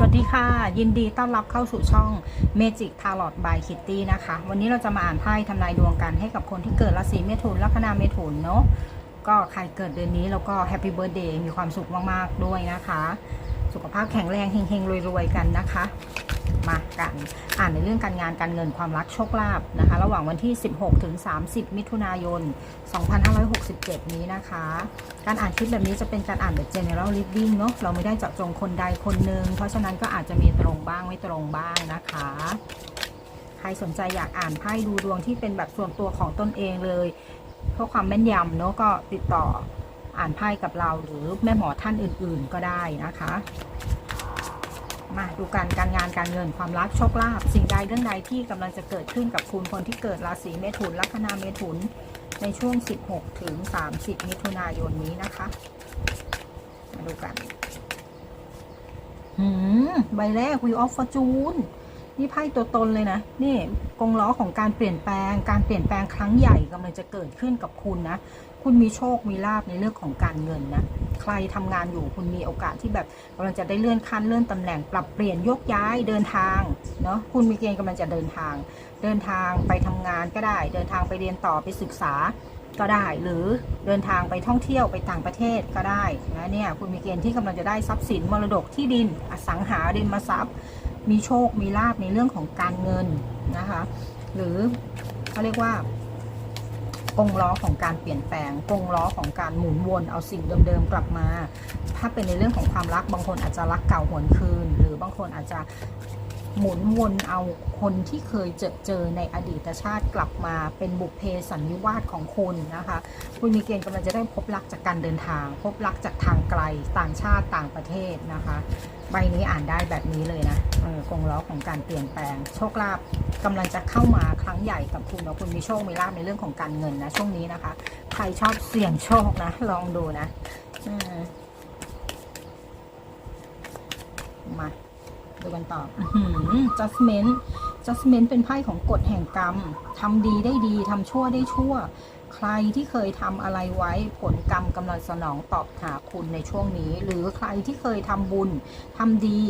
สวัสดีค่ะ ยินดีต้อนรับเข้าสู่ช่อง Magic Tarot by Kitty นะคะ วันนี้เราจะมาอ่านไพ่ทำนายดวงกันให้กับคนที่เกิดราศีเมถุนลัคนาเมถุนเนาะก็ใครเกิดเดือนนี้แล้วก็แฮปปี้เบิร์ดเดย์มีความสุขมาก ๆ ด้วยนะคะ สุขภาพแข็งแรงเฮงๆรวย ๆ กันนะคะ มากันอ่านในเรื่องการงานการเงินความรักโชคลาภนะคะ ระหว่างวันที่ 16ถึง30 มิถุนายน 2567 นี้นะคะ การอ่านคลิปแบบนี้จะเป็นการอ่านแบบ general reading เนอะเราไม่ได้เจาะจงคนใดคนหนึ่งเพราะฉะนั้นก็อาจจะมีตรงบ้างไม่ตรงบ้างนะคะใครสนใจอยากอ่านไพ่ดูดวงที่เป็นแบบส่วนตัวของตนเองเลย เพื่อความแม่นยำเนอะก็ติดต่ออ่านไพ่กับเราหรือแม่หมอท่านอื่นๆก็ได้นะคะ มาดูการการงานการเงินความรักโชคลาภสิ่งใดเรื่องใดที่กำลังจะเกิดขึ้นกับคุณคนที่เกิดราศีเมถุนลัคนาเมถุน ในช่วง 16 ถึง 30 มิถุนายนนี้นะคะ มาดูกันหืม ใบแรก Wheel of Fortune นี่ไพ่ตัวตนเลยนะ นี่กงล้อของการเปลี่ยนแปลง การเปลี่ยนแปลงครั้งใหญ่กำลังจะเกิดขึ้นกับคุณนะ คุณมีโชค มีลาบในเรื่องของการเงินนะ ใครทำงานอยู่คุณมีโอกาสที่แบบกำลังจะได้เลื่อนขั้นเลื่อนตำแหน่งปรับเปลี่ยนยกย้ายเดินทางเนาะ คุณมีเกณฑ์กำลังจะเดินทาง เดินทางไปทำงานก็ได้ เดินทางไปเรียนต่อไปศึกษาก็ได้หรือเดินทางไปท่องเที่ยวไปต่างประเทศก็ได้นะเนี่ยคุณมีเกณฑ์ที่กำลังจะได้ทรัพย์สินมรดกที่ดินอสังหาริมทรัพย์ มีโชคมีลาบในเรื่องของการเงินนะคะ หรือเขาเรียกว่ากงล้อของการเปลี่ยนแปลงกงล้อของการหมุนวนเอาสิ่งเดิมๆกลับมา ถ้าเป็นในเรื่องของความรักบางคนอาจจะรักเก่าหวนคืน หรือบางคนอาจจะ หมุนวนเอาคนที่เคยเจอเจอในอดีตชาติกลับมาเป็นบุพเพสันนิวาสของคุณนะคะ คุณมีเกณฑ์กำลังจะได้พบรักจากการเดินทาง พบรักจากทางไกลต่างชาติต่างประเทศนะคะ ใบนี้อ่านได้แบบนี้เลยนะเออกงล้อของการเปลี่ยนแปลง โชคลาภกำลังจะเข้ามาครั้งใหญ่กับคุณนะคุณมีโชคมีลาภในเรื่องของการเงินนะช่วงนี้นะคะใครชอบเสี่ยงโชคนะ ลองดูนะมา ดูกันต่อ judgment judgment เป็นไพ่ของกฎแห่งกรรม ทำดีได้ดี ทำชั่วได้ชั่ว ใครที่เคยทำอะไรไว้ ผลกรรมกำลังสนองตอบหาคุณในช่วงนี้ หรือใครที่เคยทำบุญ ทำดี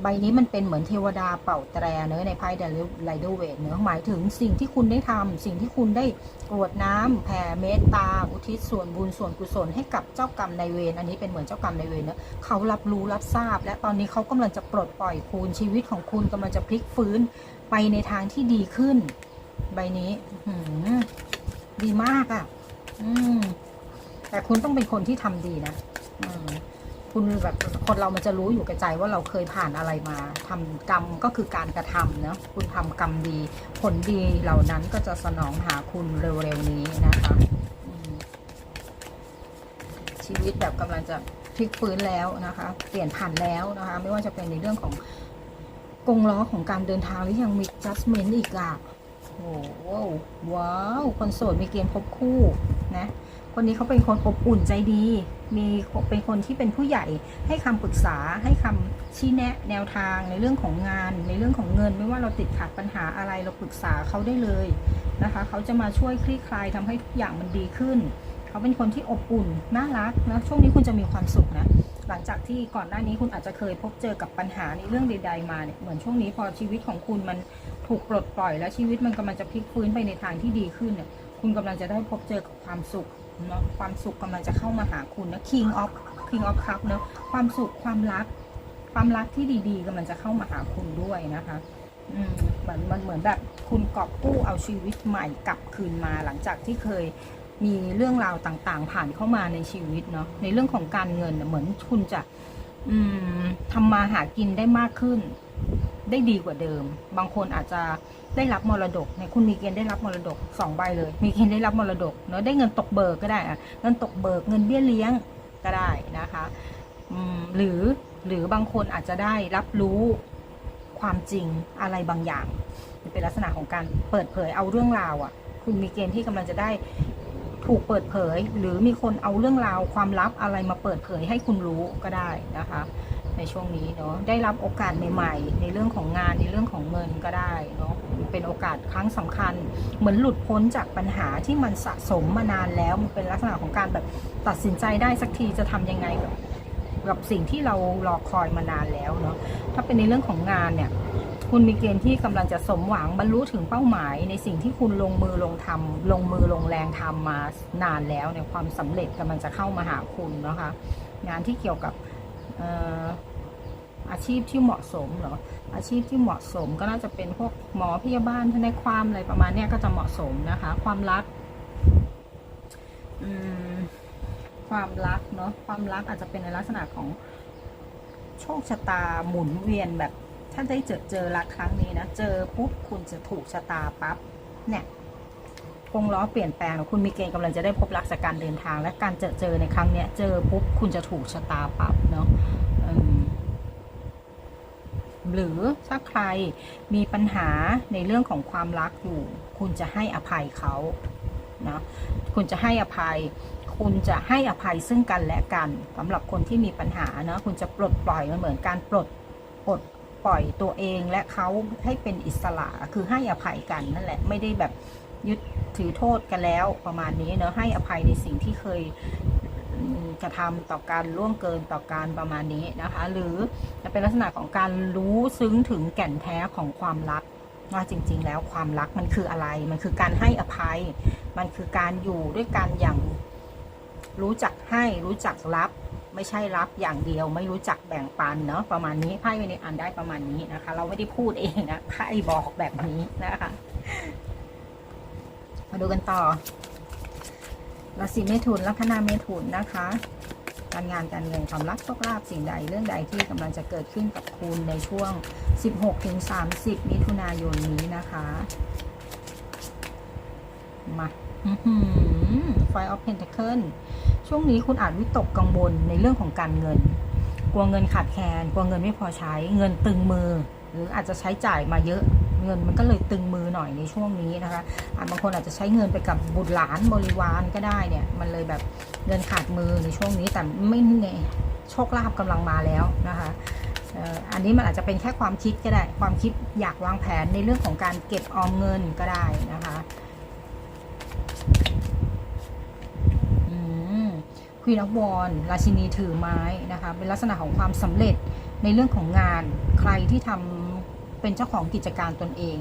ใบนี้มันเป็นเหมือนเทวดาเป่าแตรเนื้อในไพ่เดลิไลเดอร์เวทเนื้อหมายถึงสิ่งที่คุณได้ทำสิ่งที่คุณได้กรวดน้ำแผ่เมตตา อุทิศส่วนบุญส่วนกุศลให้กับเจ้ากรรมนายเวรอันนี้เป็นเหมือนเจ้ากรรมนายเวรเนื้อเขารับรู้รับทราบ และตอนนี้เขากำลังจะปลดปล่อยคุณชีวิตของคุณกำลังจะพลิกฟื้นไปในทางที่ดีขึ้น ใบนี้หืดีมากอะ่ะอืมแต่คุณต้องเป็นคนที่ทำดีนะอืม คุณแบบคนเรามันจะรู้อยู่กับใจว่าเราเคยผ่านอะไรมาทำกรรมก็คือการกระทำเนาะคุณทำกรรมดี ผลดีเหล่านั้นก็จะสนองหาคุณเร็วๆนี้นะคะชีวิตแบบกำลังจะพลิกฟื้นแล้วนะคะ เปลี่ยนผ่านแล้วนะคะ ไม่ว่าจะเป็นในเรื่องของกงล้อของการเดินทางหรือยังมี judgment อีกอะโอ้โหว้าว คนโสดมีเกณฑ์พบคู่ นะคนนี้เขาเป็นคนอบอุ่นใจดี มีเป็นคนที่เป็นผู้ใหญ่ให้คำปรึกษาให้คำชี้แนะแนวทางในเรื่องของงาน ในเรื่องของเงิน ไม่ว่าเราติดขัดปัญหาอะไรเราปรึกษาเขาได้เลยนะคะเขาจะมาช่วยคลี่คลายทำให้ทุกอย่างมันดีขึ้น เขาเป็นคนที่อบอุ่นน่ารักนะช่วงนี้คุณจะมีความสุขนะหลังจากที่ก่อนหน้านี้คุณอาจจะเคยพบเจอกับปัญหาในเรื่องใด ๆ มาเนี่ยเหมือนช่วงนี้พอชีวิตของคุณมันถูกปลดปล่อย แล้วชีวิตมันกำลังจะพลิกฟื้นไปในทางที่ดีขึ้นเนี่ย คุณกำลังจะได้พบเจอกับความสุขเนาะความสุขกำลังจะเข้ามาหาคุณนะ King of King of Cup เนาะความสุขความรัก ความรักที่ดีๆกำลังจะเข้ามาหาคุณด้วยนะคะอืมเหมือนมันเหมือนแบบคุณกอบกู้เอาชีวิตใหม่กลับคืนมาหลังจากที่เคยมีเรื่องราวต่างๆ ผ่านเข้ามาในชีวิตเนาะในเรื่องของการเงินเหมือนคุณจะอืมทำมาหากินได้มากขึ้น ได้ดีกว่าเดิม บางคนอาจจะได้รับมรดกเนี่ยคุณมีเกณฑ์ได้รับมรดกสองใบเลย มีเกณฑ์ได้รับมรดกเนาะได้เงินตกเบิกก็ได้อะเงินตกเบิกเงินเบี้ยเลี้ยงก็ได้นะคะหรือหรือบางคนอาจจะได้รับรู้ความจริงอะไรบางอย่างเป็นลักษณะของการเปิดเผยเอาเรื่องราวอะ่ะ คุณมีเกณฑ์ที่กำลังจะได้ถูกเปิดเผย หรือมีคนเอาเรื่องราวความลับอะไรมาเปิดเผยให้คุณรู้ก็ได้นะคะ ในช่วงนี้เนาะได้รับโอกาสใหม่ๆ ในเรื่องของงานในเรื่องของเงินก็ได้เนาะเป็นโอกาสครั้งสำคัญ เหมือนหลุดพ้นจากปัญหาที่มันสะสมมานานแล้วมันเป็นลักษณะของการแบบตัดสินใจได้สักทีจะทำยังไงกับกับสิ่งที่เรารอคอยมานานแล้วเนาะถ้าเป็นในเรื่องของงานเนี่ยคุณมีเกณฑ์ที่กำลังจะสมหวังบรรลุถึงเป้าหมาย ในสิ่งที่คุณลงมือลงทำลงมือลงแรงทำมานานแล้วเนี่ยความสำเร็จกำลังจะเข้ามาหาคุณนะคะ งานที่เกี่ยวกับ อาชีพที่เหมาะสมเหรออาชีพที่เหมาะสมก็น่าจะเป็นพวกหมอพยาบาลทนายความอะไรประมาณเนี้ยก็จะเหมาะสมนะคะ ความรักความรักเนาะความรักอาจจะเป็นในลักษณะของโชคชะตาหมุนเวียนแบบถ้าได้เจอเจอรักครั้งนี้นะ เจอปุ๊บคุณจะถูกชะตาปั๊บเนี่ย กงล้อเปลี่ยนแปลงคุณมีเกณฑ์กำลังจะได้พบรักจากการเดินทาง และการเจอเจอในครั้งเนี้ยเจอปุ๊บคุณจะถูกชะตาปรับเนาะหรือถ้าใครมีปัญหาในเรื่องของความรักอยู่ คุณจะให้อภัยเขานะคุณจะให้อภัย คุณจะให้อภัยซึ่งกันและกันสำหรับคนที่มีปัญหาเนาะคุณจะปลดปล่อยมันเหมือนการปลดปลดปล่อยตัวเองและเขาให้เป็นอิสระคือให้อภัยกันนั่นแหละไม่ได้แบบ ยึดถือโทษกันแล้วประมาณนี้เนาะให้อภัยในสิ่งที่เคยกระทำต่อการล่วงเกินต่อการประมาณนี้นะคะ หรือจะเป็นลักษณะของการรู้ซึ้งถึงแก่นแท้ของความรักว่าจริง ๆ แล้วความรักมันคืออะไร มันคือการให้อภัย มันคือการอยู่ด้วยกันอย่างรู้จักให้รู้จักรับ ไม่ใช่รับอย่างเดียว ไม่รู้จักแบ่งปันเนาะประมาณนี้ไพ่วันนี้อ่านได้ประมาณนี้นะคะ เราไม่ได้พูดเองนะไพ่บอกแบบนี้นะคะ ดูกันต่อราศีเมถุนลัคนาเมถุนนะคะ การงานการเงินความรักโชคลาภสิ่งใดเรื่องใดที่กำลังจะเกิดขึ้นกับคุณในช่วง 16-30 มิถุนายนนี้นะคะมาไฟออฟเพนท a เคิลช่วงนี้คุณอาจวิตกกังวลในเรื่องของการเงิน กลัวเงินขาดแคลน กลัวเงินไม่พอใช้ เงินตึงมือ หรืออาจจะใช้จ่ายมาเยอะ เงินมันก็เลยตึงมือหน่อยในช่วงนี้นะคะอาบางคนอาจจะใช้เงินไปกับบุตรหลานบริวารก็ได้เนี่ย มันเลยแบบเงินขาดมือในช่วงนี้แต่ไม่แน่โชคลาภกำลังมาแล้วนะคะอันนี้มันอาจจะเป็นแค่ความคิดก็ได้ ความคิดอยากวางแผนในเรื่องของการเก็บออมเงินก็ได้นะคะควีนอ f วอนราชินีถือไม้นะคะ เป็นลักษณะของความสำเร็จในเรื่องของงานใครที่ทำ เป็นเจ้าของกิจการตนเอง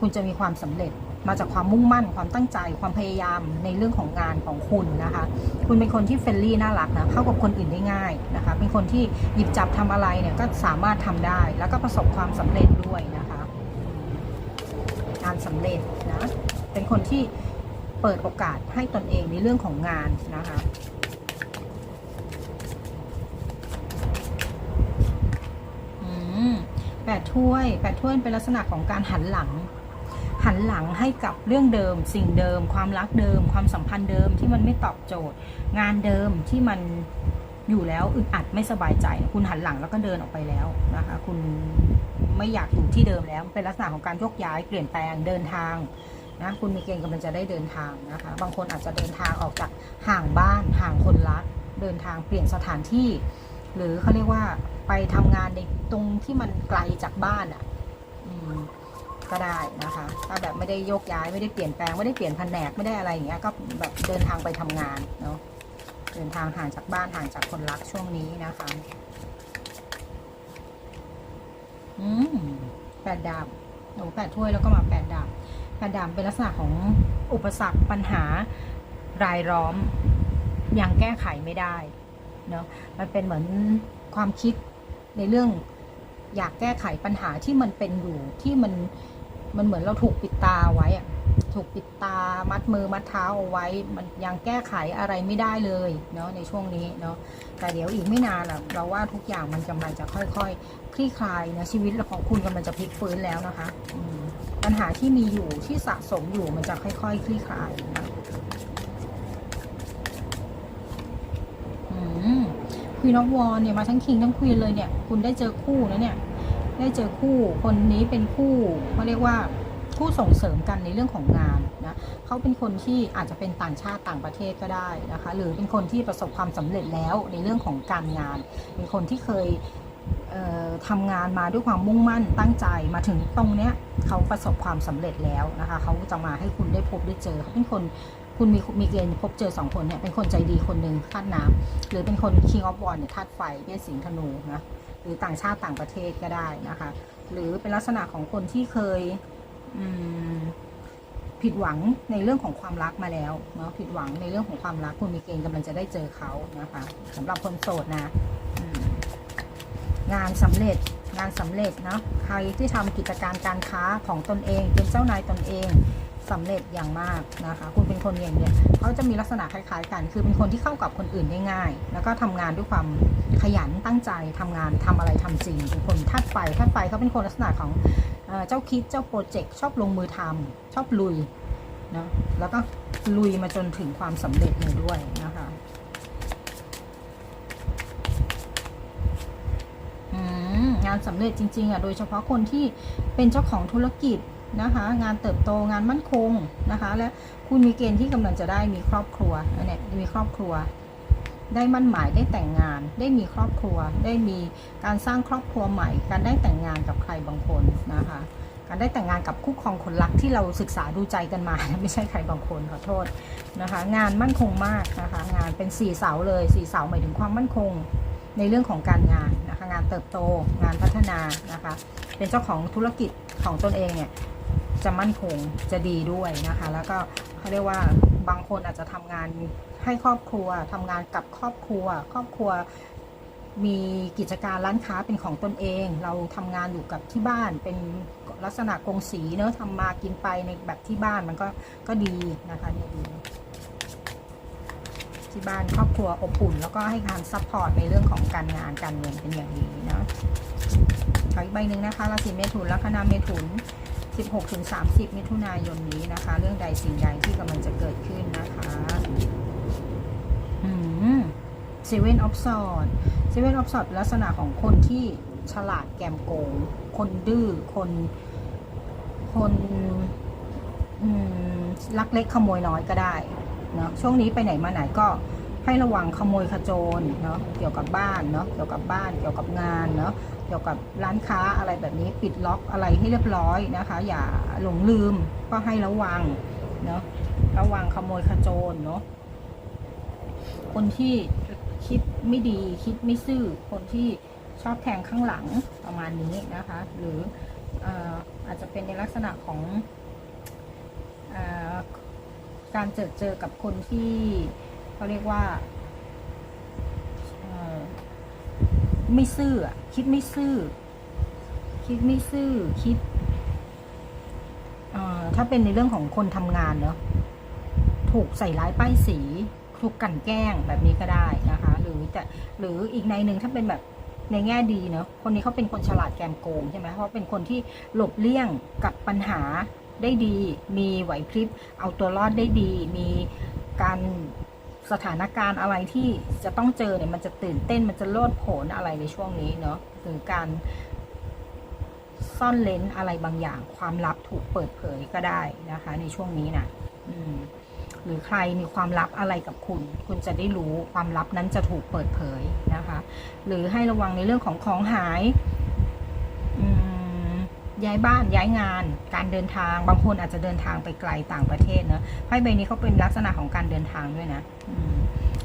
คุณจะมีความสำเร็จมาจากความมุ่งมั่น ความตั้งใจ ความพยายามในเรื่องของงานของคุณนะคะ คุณเป็นคนที่เฟรนลี่น่ารักนะเข้ากับคนอื่นได้ง่ายนะคะ เป็นคนที่หยิบจับทำอะไรเนี่ยก็สามารถทำได้ แล้วก็ประสบความสำเร็จด้วยนะคะงานสำเร็จนะ เป็นคนที่เปิดโอกาสให้ตนเองในเรื่องของงานนะคะ อืมแป ดถ้วยแปดถ้วยเป็นลักษณะของการหันหลัง หันหลังให้กับเรื่องเดิม สิ่งเดิม ความรักเดิม ความสัมพันธ์เดิมที่มันไม่ตอบโจทย์ งานเดิมที่มันอยู่แล้วอึดอัดไม่สบายใจ คุณหันหลังแล้วก็เดินออกไปแล้วนะคะ คุณไม่อยากอยู่ที่เดิมแล้ว เป็นลักษณะของการยกย้ายเปลี่ยนแปลงเดินทางนะคุณมีเกณฑ์กำลังจะได้เดินทางนะคะ บางคนอาจจะเดินทางออกจากห่างบ้านห่างคนรัก เดินทางเปลี่ยนสถานที่ หรือเขาเรียกว่า ไปทำงานในตรงที่มันไกลจากบ้านอะก็ได้นะคะ ถ้าแบบไม่ได้โยกย้ายไม่ได้เปลี่ยนแปลงไม่ได้เปลี่ยนแผนกไม่ได้อะไรอย่างเงี้ยก็แบบเดินทางไปทำงานเนาะเดินทางห่างจากบ้านห่างจากคนรักช่วงนี้นะคะอืมแปดดาบโอ้แปดถ้วยแล้วก็มาแปดดาบแปดดาบเป็นลักษณะของอุปสรรคปัญหารายล้อมยังแก้ไขไม่ได้เนาะมันเป็นเหมือนความคิด ในเรื่องอยากแก้ไขปัญหาที่มันเป็นอยู่ที่มันมันเหมือนเราถูกปิดตาไว้อะถูกปิดตามัดมือมัดเท้าเอาไว้ มันยังแก้ไขอะไรไม่ได้เลยเนาะในช่วงนี้เนาะแต่เดี๋ยวอีกไม่นานอะเราว่าทุกอย่างมันกำลังจะค่อยๆ คลี่คลายนะชีวิตของคุณกำลังจะพลิกฟื้นแล้วนะคะปัญหาที่มีอยู่ที่สะสมอยู่มันจะค่อยๆ คลี่คลายนะ ค วีนอฟวอนเนี่ยมาทั้งคิงทั้งควีนเลยเนี่ยคุณได้เจอคู่นะเนี่ยได้เจอคู่คนนี้เป็นคู่เขาเรียกว่าคู่ส่งเสริมกันในเรื่องของงานนะเขาเป็นคนที่อาจจะเป็นต่างชาติต่างประเทศก็ได้นะคะ หรือเป็นคนที่ประสบความสำเร็จแล้วในเรื่องของการงาน เป็นคนที่เคยเอ่อทำงานมาด้วยความมุ่งมั่นตั้งใจมาถึงตรงเนี้ยเขาประสบความสำเร็จแล้วนะคะเขาจะมาให้คุณได้พบได้เจอเขาเป็นคน คุณมีมีเกณฑ์พบเจอสองคนเนี่ยเป็นคนใจดีคนหนึ่งธาตุน้ำหรือเป็นคน King of w a n เนี่ยธาตุไฟเมษสิงห์ธนูนะหรือต่างชาติต่างประเทศก็ได้นะคะ หรือเป็นลักษณะของคนที่เคยผิดหวังในเรื่องของความรักมาแล้วเนาะผิดหวังในเรื่องของความรักคุณมีเกณฑ์กำลังจะได้เจอเขานะคะสำหรับคนโสดนะงานสำเร็จงานสำเร็จเนาะใครที่ทำกิจการการค้าของตนเอง เป็นเจ้านายตนเอง สำเร็จอย่างมากนะคะ คุณเป็นคนอย่างเนี้ยเขาจะมีลักษณะคล้ายๆ กัน คือเป็นคนที่เข้ากับคนอื่นได้ง่าย แล้วก็ทำงานด้วยความขยันตั้งใจทำงานทำอะไรทำจริงเป็นคนธาตุไฟธาตุไฟเขาเป็นคนลักษณะของเจ้าคิดเจ้าโปรเจกต์ชอบลงมือทำชอบลุยเนาะแล้วก็ลุยมาจนถึงความสำเร็จเลยด้วยนะคะงานสำเร็จจริงๆอะโดยเฉพาะคนที่เป็นเจ้าของธุรกิจ นะคะ งานเติบโตงานมั่นคงนะคะ และคุณมีเกณฑ์ที่กำลังจะได้มีครอบครัวอันเนี้ยมีครอบครัว ได้มั่นหมายได้แต่งงาน ได้มีครอบครัว ได้มีการสร้างครอบครัวใหม่ การได้แต่งงานกับใครบางคนนะคะ การได้แต่งงานกับคู่ครองคนรักที่เราศึกษาดูใจกันมาไม่ใช่ใครบางคนขอโทษนะคะ งานมั่นคงมากนะคะ งานเป็นสี่เสาเลยสี่เสาหมายถึงความมั่นคงในเรื่องของการงานนะคะงานเติบโตงานพัฒนานะคะ เป็นเจ้าของธุรกิจของตนเองเนี่ย จะมั่นคงจะดีด้วยนะคะ แล้วก็เขาเรียกว่าบางคนอาจจะทำงานให้ครอบครัวทำงานกับครอบครัว ครอบครัวมีกิจการร้านค้าเป็นของตนเอง เราทำงานอยู่กับที่บ้านเป็นลักษณะกงสีเนอะทำมากินไปในแบบที่บ้านมันก็ก็ดีนะคะเนี่ยดีที่บ้านครอบครัวอบอุ่น แล้วก็ให้การซัพพอร์ตในเรื่องของการงานการเงินเป็นอย่างดีเนาะขออีกใบหนึ่งนะคะราศีเมถุนลัคนาเมถุน 16-30 มิถุนายนนี้นะคะ เรื่องใดสิ่งใดที่กำลังจะเกิดขึ้นนะคะเซเว่นออฟสอดเซเว่นออฟสอดลักษณะของคนที่ฉลาดแกมโกง คนดื้อ คน คนลักเล็กขโมยน้อยก็ได้เนาะช่วงนี้ไปไหนมาไหนก็ให้ระวังขโมยขโจรเนาะเกี่ยวกับบ้านเนาะเกี่ยวกับบ้านเกี่ยวกับงานเนาะ เกี่ยวกับร้านค้าอะไรแบบนี้ปิดล็อกอะไรให้เรียบร้อยนะคะ อย่าหลงลืมก็ให้ระวังเนาะระวังขโมยขโจรเนาะคนที่คิดไม่ดีคิดไม่ซื่อคนที่ชอบแทงข้างหลังประมาณนี้นะคะ หรือเอ่อาจจะเป็นในลักษณะของออการเจอเจอกับคนที่เขาเรียกว่าเอ่อ ไม่ซื่อคิดไม่ซื่อ คิดไม่ซื่อคิดอถ้าเป็นในเรื่องของคนทำงานเนาะถูกใส่ร้ายป้ายสี ถูกกันแกล้งแบบนี้ก็ได้นะคะ หรือจะหรืออีกในหนึ่งถ้าเป็นแบบในแง่ดีเนาะคนนี้เขาเป็นคนฉลาดแกมโกงใช่ไหมเพราะเป็นคนที่หลบเลี่ยงกับปัญหาได้ดี มีไหวพริบ เอาตัวรอดได้ดี มีการ สถานการณ์อะไรที่จะต้องเจอเนี่ยมันจะตื่นเต้นมันจะโลดโผนอะไรในช่วงนี้เนาะหรือการซ่อนเลนอะไรบางอย่าง ความลับถูกเปิดเผยก็ได้นะคะ ในช่วงนี้นะอืมหรือใครมีความลับอะไรกับคุณ คุณจะได้รู้ความลับนั้นจะถูกเปิดเผยนะคะ หรือให้ระวังในเรื่องของของหาย ย้ายบ้านย้ายงาน การเดินทาง บางคนอาจจะเดินทางไปไกลต่างประเทศเนะไพ่ใบนี้เขาเป็นลักษณะของการเดินทางด้วยนะ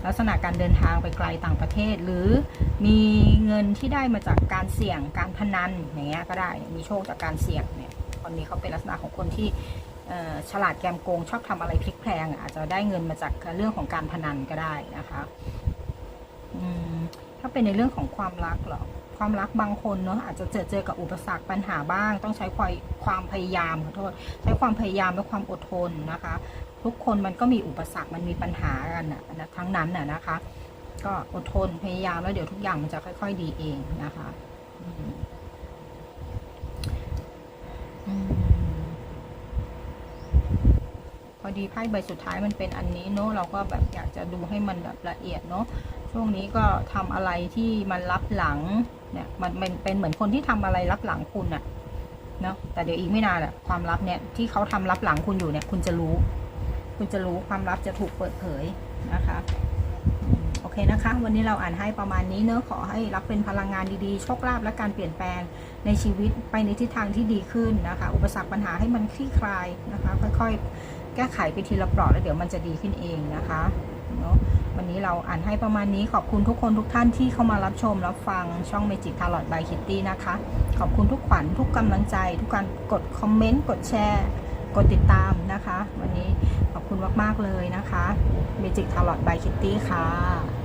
ลักษณะการเดินทางไปไกลต่างประเทศ หรือมีเงินที่ได้มาจากการเสี่ยงการพนันอย่างเงี้ยก็ได้มีโชคจากการเสี่ยงเนี่ยคนนี้เขาเป็นลักษณะของคนที่ฉลาดแกมโกงชอบทำอะไรพลิกแพลงอาจจะได้เงินมาจากเรื่องของการพนันก็ได้นะคะถ้าเป็นในเรื่องของความรักหรอ ความรักบางคนเนาะอาจจะเจอเจอกับอุปสรรคปัญหาบ้าง ต้องใช้ความความพยายามขอโทษใช้ความพยายามและความอดทนนะคะ ทุกคนมันก็มีอุปสรรคมันมีปัญหากันนะทั้งนั้นน่ะนะคะ ก็อดทนพยายามแล้วเดี๋ยวทุกอย่างมันจะค่อย ๆ ดีเองนะคะอพอดีไพ่ใบสุดท้ายมันเป็นอันนี้เนอะเราก็แบบอยากจะดูให้มันแบบละเอียดเนอะช่วงนี้ก็ทำอะไรที่มันรับหลัง เนี่ยมันเป็นเป็นเหมือนคนที่ทำอะไรรับหลังคุณอะเนาะแต่เดี๋ยวอีกไม่นานอะความลับเนี่ยที่เขาทำรับหลังคุณอยู่เนี่ย คุณจะรู้ คุณจะรู้ความลับจะถูกเปิดเผยนะคะโอเคนะคะ วันนี้เราอ่านให้ประมาณนี้เนอะขอให้รับเป็นพลังงานดีๆโชคลาภและการเปลี่ยนแปลงในชีวิตไปในทิศทางที่ดีขึ้นนะคะ อุปสรรคปัญหาให้มันคลี่คลายนะคะ ค่อยๆ แก้ไขไปทีละเปลอดแล้วเดี๋ยวมันจะดีขึ้นเองนะคะเนาะ วันนี้เราอ่านให้ประมาณนี้ขอบคุณทุกคนทุกท่านที่เข้ามารับชมรับฟังช่อง Magic Tarot by Kitty นะคะ ขอบคุณทุกขวัญทุกกำลังใจ ทุกการกดคอมเมนต์กดแชร์กดติดตามนะคะ วันนี้ขอบคุณมาก ๆ เลยนะคะ Magic Tarot by Kitty ค่ะ